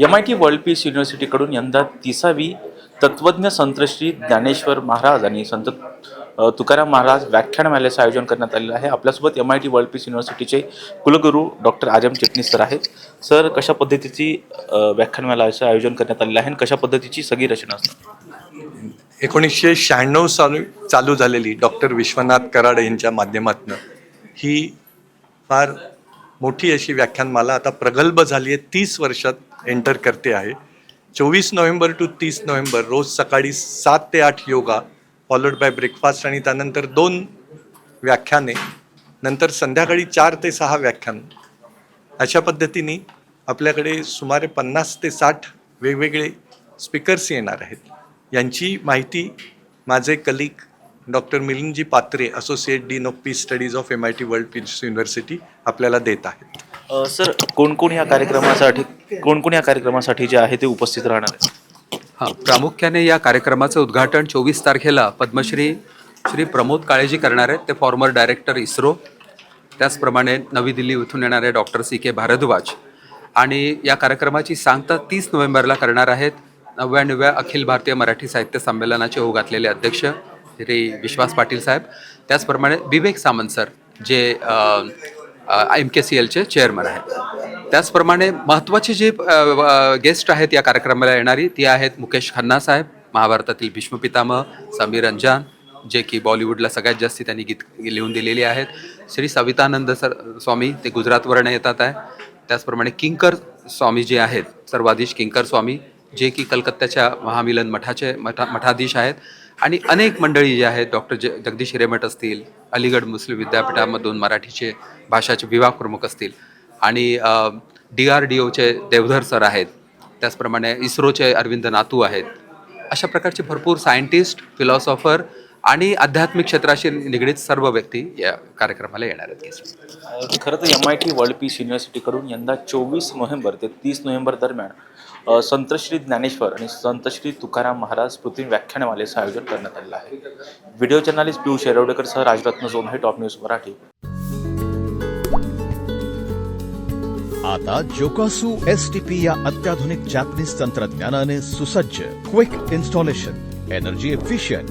M I T world peace युनिव्हर्सिटीकडून यंदा तिसावी तत्वज्ञ संतश्री ज्ञानेश्वर महाराज आणि संत तुकाराम महाराज व्याख्यानमालेचं आयोजन करण्यात आलेलं आहे. आपल्यासोबत M I T world peace युनिव्हर्सिटीचे कुलगुरू डॉक्टर आजम चिटणीस सर आहेत. सर कशा पद्धतीची व्याख्यान व्याख्यानमालाचं आयोजन करण्यात आलेलं आहे आणि कशा पद्धतीची सगळी रचना असणार एकोणीसशे शहाण्णव साली चालू झालेली डॉक्टर विश्वनाथ कराड यांच्या माध्यमातून ही फार मोठी अशी व्याख्यानमाला आता प्रगल्भ झाली आहे तीस वर्षात एंटर करते आहे. चोवीस नोव्हेंबर टू तीस नोव्हेंबर रोज सकाळी सात ते आठ योगा फॉलोड बाय ब्रेकफास्ट आणि त्यानंतर दोन व्याख्याने नंतर संध्याकाळी चार ते सहा व्याख्यान. अशा पद्धतीने आपल्याकडे सुमारे पन्नास ते साठ वेगवेगळे स्पीकर्स येणार आहेत. यांची माहिती माझे कलिक doctor मिलिंदजी Patre associate dean of peace studies of M I T World Peace University आपल्याला देत आहेत. अ, सर कोण कोण या कार्यक्रमासाठी कोण कोण या कार्यक्रमासाठी जे आहे ते उपस्थित राहणार आहे हां प्रामुख्याने या कार्यक्रमाचं उद्घाटन चोवीस तारखेला पद्मश्री श्री प्रमोद काळेजी करणार आहेत. ते फॉर्मर डायरेक्टर इस्रो त्याचप्रमाणे नवी दिल्ली इथून येणारे डॉक्टर सी के भारद्वाज. आणि या कार्यक्रमाची सांगता तीस नोव्हेंबरला करणार आहेत नव्याण्णव्या अखिल भारतीय मराठी साहित्य संमेलनाचे होऊ घातलेले अध्यक्ष. श्री विश्वास पाटील साहेब. त्याचप्रमाणे विवेक सामंत सर जे एम के सी एलचे चेअरमन आहेत. त्याचप्रमाणे महत्त्वाचे जे गेस्ट आहेत या कार्यक्रमाला येणारी ती आहेत मुकेश खन्ना साहेब महाभारतातील भीष्मपितामह समीर अंजान जे की बॉलिवूडला सगळ्यात जास्त त्यांनी गीत लिहून दिलेली आहेत. श्री सवितानंद सर स्वामी ते गुजरातवरनं येतात आहे. त्याचप्रमाणे किंकर स्वामी जे आहेत सर्वाधीश किंकर स्वामी जे की कलकत्त्याच्या महामिलन मठाचे मठा मठाधीश आहेत. आणि अनेक मंडळी जे आहेत डॉक्टर ज जगदीश हिरेमठ असतील अलीगड मुस्लिम विद्यापीठामधून मराठीचे भाषाचे विभाग प्रमुख असतील. आणि डी आर डी ओचे देवधर सर आहेत त्याचप्रमाणे इस्रोचे अरविंद नातू आहेत. अशा प्रकारचे भरपूर सायंटिस्ट फिलॉसॉफर आणि आध्यात्मिक क्षेत्राशी निगडीत सर्व व्यक्ती या कार्यक्रमाला येणार आहेत. खरं तर M I T world peace युनिव्हर्सिटीकडून यंदा चोवीस नोव्हेंबर ते तीस नोव्हेंबर दरम्यान अ, संत श्री ज्ञानेश्वर आणि संत श्री तुकाराम महाराज पृथ्वी व्याख्यानमालेचं आयोजन करण्यात आलेलं आहे. व्हिडिओ जर्नालिस्ट पियुष येरवडेकर सह राजरत्न जोन हे टॉप न्यूज मराठी. आता जोकासू एस टी पी या अत्याधुनिक जॅपनीज तंत्रज्ञानाने सुसज्ज quick installation energy efficient